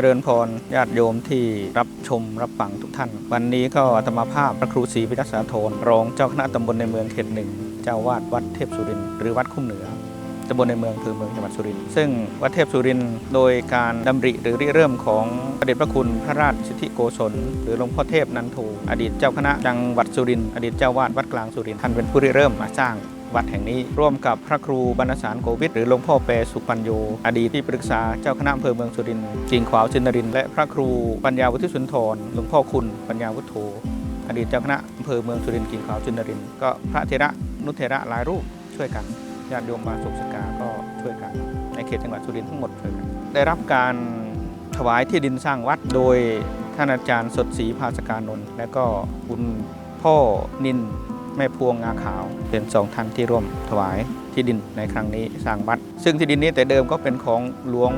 จริญพรญาติโยมที่รับชมรับฟังทุกท่าน วันนี้ก็อาตมภาพพระครูศรีพิทักษาโทนรองเจ้าคณะตำบลในเมืองเขตหนึ่งเจ้าวาดวัดเทพสุรินหรือวัดคุ้มเหนือตำบลในเมืองอำเภอเมืองจังหวัดสุรินทร์ซึ่งวัดเทพสุรินทร์โดยการดำริหรือริเริ่มของพระเดชพระคุณพระราชสิทธิโกศลหรือหลวงพ่อเทพนันโทอดีตเจ้าคณะจังหวัดสุรินทร์อดีตเจ้าวาดวัดกลางสุรินทร์ท่านเป็นผู้ริเริ่มมาสร้าง วัดแห่งนี้ ร่วมกับพระครูบรรณสารโกวิทหรือหลวงพ่อเปสุปัญโยอดีตที่ปรึกษาเจ้าคณะอำเภอเมืองสุรินทร์กิ่งขวาวชินรินและพระครูปัญญาวุฒิสุนทรหลวงพ่อคุณปัญญาวุฒโธอดีตเจ้าคณะอำเภอเมืองสุรินทร์กิ่งขวาวชินรินก็พระเทระนุเทระหลายรูปช่วยกันญาติโยมมาสุขสกาก็ช่วยกัน ในเขตจังหวัดสุรินทร์ทั้งหมดช่วยกันได้รับการถวายที่ดินสร้างวัดโดยท่านอาจารย์สดศรีภาสการนนท์และก็คุณพ่อนิน แม่พวงงาขาวเป็นสองท่านที่ร่วมถวายที่ดินในครั้งนี้สร้างวัด ซึ่งที่ดินนี้แต่เดิมก็เป็นของหลวง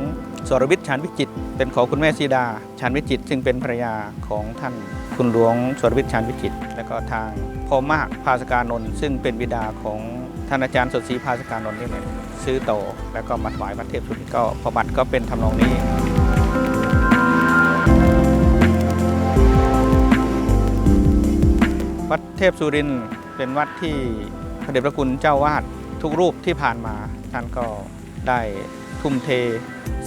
สรวิทย์ชานวิจิต เป็นของคุณแม่สีดาชานวิจิต ซึ่งเป็นภรรยาของท่านคุณหลวงสรวิทย์ชานวิจิต และก็ทางพ่อมากภาสการนนท์ซึ่งเป็นบิดาของท่านอาจารย์สดศรีภาสการนนท์นี่แหละซื้อโตอแล้วก็มาถวายวัดเทพสุรินก็พระบัตรก็เป็นทำนองนี้วัดเทพสุรินทร์ เป็นวัดที่พระเดชพระคุณเจ้าวาดทุกรูปที่ผ่านมาท่านก็ได้ทุ่มเท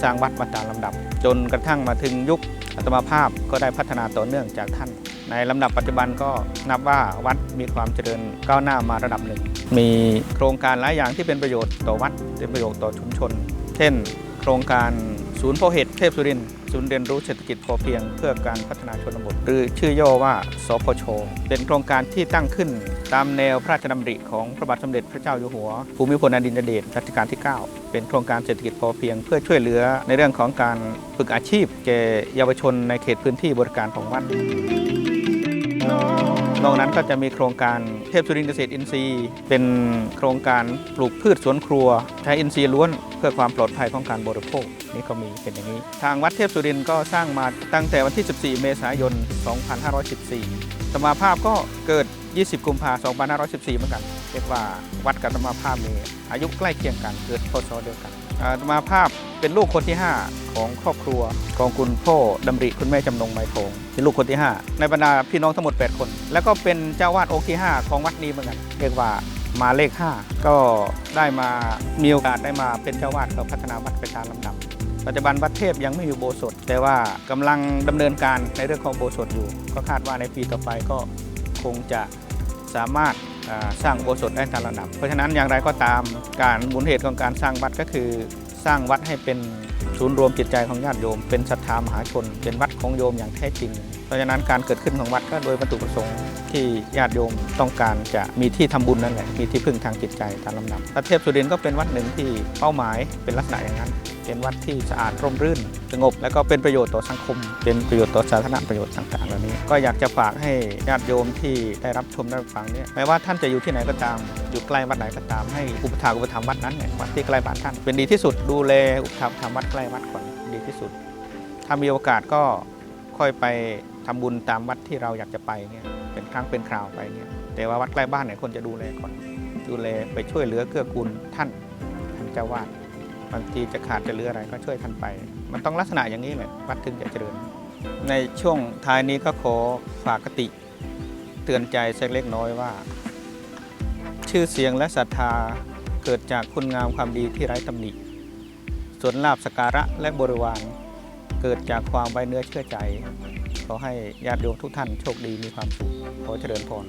สร้างวัดมาตามลำดับ จนกระทั่งมาถึงยุคอัตมาภาพก็ได้พัฒนาต่อเนื่องจากท่าน ในลำดับปัจจุบันก็นับว่าวัดมีความเจริญก้าวหน้ามาระดับหนึ่ง มีโครงการหลายอย่างที่เป็นประโยชน์ต่อวัดเป็นประโยชน์ต่อชุมชน เช่น โครงการศูนย์เพาะเห็ดเทพสุรินทร์ศูนย์เรียนรู้เศรษฐกิจพอเพียง เพื่อการพัฒนาชนบท หรือชื่อย่อว่าสพช เป็นโครงการที่ตั้งขึ้น ตามแนวพระราชดำริของพระบาทสมเด็จพระเจ้าอยู่หัว ภูมิพลอดุลยเดชรัชกาลที่ 9 เป็นโครงการเศรษฐกิจพอเพียง เพื่อช่วยเหลือในเรื่องของการฝึกอาชีพ แก่เยาวชนในเขตพื้นที่บริการของวัดนอกนั้นก็จะมีโครงการเทพสุรินทร์เกษตรอินทรีย์ เป็นโครงการปลูกพืชสวนครัว ใช้อินทรีย์ล้วนเพื่อความปลอดภัยของการบริโภคนี่ก็มีเป็นอย่างนี้ ทางวัดเทพสุรินทร์ก็สร้างมาตั้งแต่วันที่ 14 เมษายน 2514 สมาภาพก็เกิด 20 กุมภาพันธ์2514 เหมือนกันเรียกว่าวัดกับสมาภาพมีอายุใกล้เคียงกัน เกิดพศเดียวกันอ่าสมาภาพเป็นลูกคนที่ 5 ของครอบครัวของคุณพ่อดำริคุณแม่จำนงไม้ทงเป็นลูกคนที่ 5 ในบรรดาพี่น้องทั้งหมด 8 คน แล้วก็เป็นเจ้าวาดองค์ที่ 5 ของวัดนี้เหมือนกันเรียกว่ามาเลข 5 ก็ได้มามีโอกาสได้มาเป็นเจ้าวาดก็พัฒนาวัดไปตามลำดับ ปัจจุบันวัดเทพยังไม่มีอุโบสถ แต่ว่ากำลังดำเนินการในเรื่องของอุโบสถอยู่ ก็คาดว่าในปีต่อไปก็คงจะสามารถสร้างอุโบสถได้ตามลำดับ เพราะฉะนั้นอย่างไรก็ตามการหมุนเหตุของการสร้างวัดก็คือสร้างวัดให้เป็นศูนย์รวมจิตใจของญาติโยม เป็นศรัทธามหาชน เป็นวัดของโยมอย่างแท้จริง เพราะฉะนั้นการเกิดขึ้นของวัดก็โดยวัตถุประสงค์ที่ญาติโยมต้องการจะมีที่ทำบุญนั่นแหละมีที่พึ่งทางจิตใจตามลำดับพระเทพสุรินทร์ก็เป็นวัดหนึ่งที่เป้าหมายเป็นลักษณะอย่างนั้น เป็นวัดที่สะอาดร่มรื่นสงบ และก็เป็นประโยชน์ต่อสังคม เป็นประโยชน์ต่อสาธารณประโยชน์ต่างๆเหล่านี้ ก็อยากจะฝากให้ญาติโยมที่ได้รับชมได้รับฟังเนี่ยแม้ว่าท่านจะอยู่ที่ไหนก็ตาม อยู่ใกล้วัดไหนก็ตาม ให้อุปถากอุปถัมภ์วัดนั้นเนี่ยวัดที่ใกล้บ้านท่านเป็นดีที่สุดดูแลอุปถัมภ์ทำวัดใกล้วัดก่อนดีที่สุด ถ้ามีโอกาสก็ค่อยไปทำบุญตามวัดที่เราอยากจะไปเนี่ยเป็นครั้งเป็นคราวไปเนี่ยแต่ว่าวัดใกล้บ้านเนี่ยคนจะดูแลก่อนดูแลไปช่วยเหลือเกื้อกูลท่านท่านเจ้าวาด บางทีจะขาดจะเหลืออะไรก็ช่วยท่านไป มันต้องลักษณะอย่างนี้แหละวัดถึงจะเจริญ ในช่วงท้ายนี้ก็ขอฝากคติ เตือนใจสักเล็กน้อยว่า ชื่อเสียงและศรัทธาเกิดจากคุณงามความดีที่ไร้ตำหนิส่วนลาบสการะและบริวาร เกิดจากความไว้เนื้อเชื่อใจ ขอให้ญาติโยมทุกท่านโชคดีมีความสุขขอเจริญพร